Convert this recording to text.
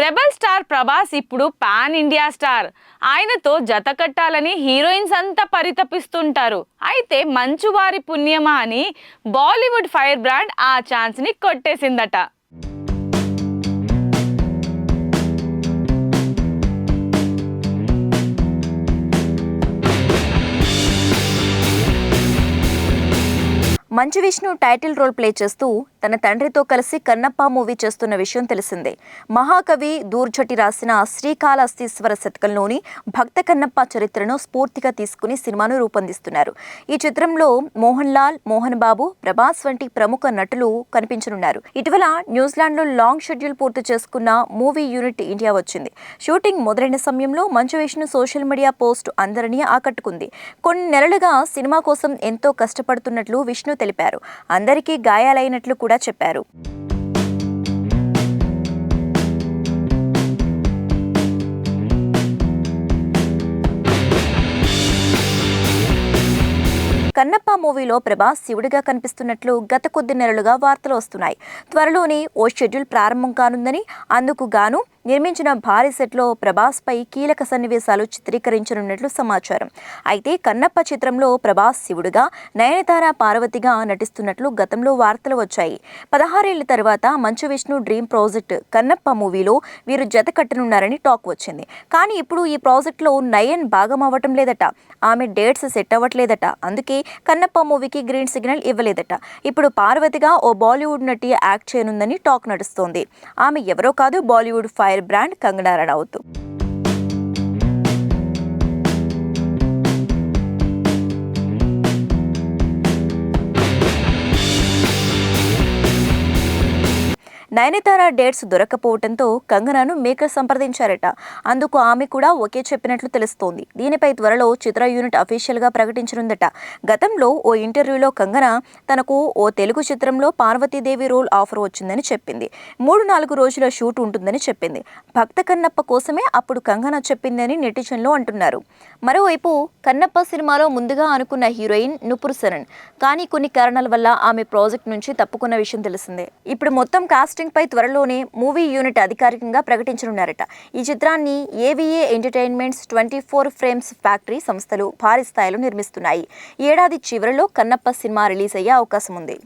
Rebel star Prabhas ఇప్పుడు pan India star. ఆయనతో జత కట్టాలని హీరోయిన్స్ అంతా పరితపిస్తుంటారు. అయితే మంచువారి పుణ్యమా అని బాలీవుడ్ ఫైర్ బ్రాండ్ ఆ ఛాన్స్ని కొట్టేసిందట. Manchu Vishnu title role play చేస్తూ తన తండ్రితో కలిసి కన్నప్ప మూవీ చేస్తున్న విషయం తెలిసిందే. మహాకవి దూర్జటి రాసిన శ్రీకాళహస్తీశ్వర శతకంలోని భక్త కన్నప్ప చరిత్రను స్ఫూర్తిగా తీసుకుని సినిమాను రూపొందిస్తున్నారు. ఈ చిత్రంలో మోహన్ లాల్ మోహన్ బాబు ప్రభాస్ వంటి ప్రముఖ నటులు కనిపించనున్నారు. ఇటీవల న్యూజిలాండ్లో లాంగ్ షెడ్యూల్ పూర్తి చేసుకున్న మూవీ యూనిట్ ఇండియా వచ్చింది. షూటింగ్ మొదలైన సమయంలో Manchu Vishnu social media post అందరినీ ఆకట్టుకుంది. కొన్ని నెలలుగా సినిమా కోసం ఎంతో కష్టపడుతున్నట్లు విష్ణు తెలిపారు. అందరికీ గాయాలైనట్లు కూడా కూడా చెప్పారు. కన్నప్ప మూవీలో ప్రభాస్ శివుడిగా కనిపిస్తున్నట్లు గత కొద్ది నెలలుగా వార్తలు వస్తున్నాయి. త్వరలోనే ఓ షెడ్యూల్ ప్రారంభం కానుందని అందుకు గాను నిర్మించిన భారీ సెట్లో ప్రభాస్ పై కీలక సన్నివేశాలు చిత్రీకరించనున్నట్లు సమాచారం. అయితే కన్నప్ప చిత్రంలో ప్రభాస్ శివుడుగా నయనతార పార్వతిగా నటిస్తున్నట్లు గతంలో వార్తలు వచ్చాయి. పదహారేళ్ళ తర్వాత మంచు విష్ణు డ్రీమ్ ప్రాజెక్ట్ కన్నప్ప మూవీలో వీరు జత కట్టనున్నారని టాక్ వచ్చింది. కానీ ఇప్పుడు ఈ ప్రాజెక్ట్లో నయన్ భాగం అవ్వటం లేదట. ఆమె డేట్స్ సెట్ అవ్వట్లేదట. అందుకే కన్నప్ప మూవీకి గ్రీన్ సిగ్నల్ ఇవ్వలేదట. ఇప్పుడు పార్వతిగా ఓ బాలీవుడ్ నటి యాక్ట్ చేయనుందని టాక్ నడుస్తోంది. ఆమె ఎవరో కాదు Bollywood fire brand Kangana Ranaut. Nayanthara dates దొరకపోవడంతో కంగనాను మేకర్ సంప్రదించారట. అందుకు ఆమె కూడా ఓకే చెప్పినట్లు తెలుస్తోంది. దీనిపై త్వరలో చిత్ర యూనిట్ అఫీషియల్గా ప్రకటించనుందట. గతంలో ఓ ఇంటర్వ్యూలో కంగనా తనకు ఓ తెలుగు చిత్రంలో పార్వతీదేవి రోల్ ఆఫర్ వచ్చిందని చెప్పింది. మూడు నాలుగు రోజుల షూట్ ఉంటుందని చెప్పింది. భక్త కన్నప్ప కోసమే అప్పుడు కంగన చెప్పిందని నెటిజన్లు అంటున్నారు. మరోవైపు కన్నప్ప సినిమాలో ముందుగా అనుకున్న హీరోయిన్ నుపుర్ శరణ్. కానీ కొన్ని కారణాల వల్ల ఆమె ప్రాజెక్ట్ నుంచి తప్పుకున్న విషయం తెలిసిందే. ఇప్పుడు మొత్తం కాస్టింగ్ పై త్వరలోనే మూవీ యూనిట్ అధికారికంగా ప్రకటించనున్నారట. ఈ చిత్రాన్ని AVA entertainments twenty four frames factory సంస్థలు భారీ స్థాయిలో నిర్మిస్తున్నాయి. ఏడాది చివరిలో కన్నప్ప సినిమా రిలీజ్ అయ్యే అవకాశం ఉంది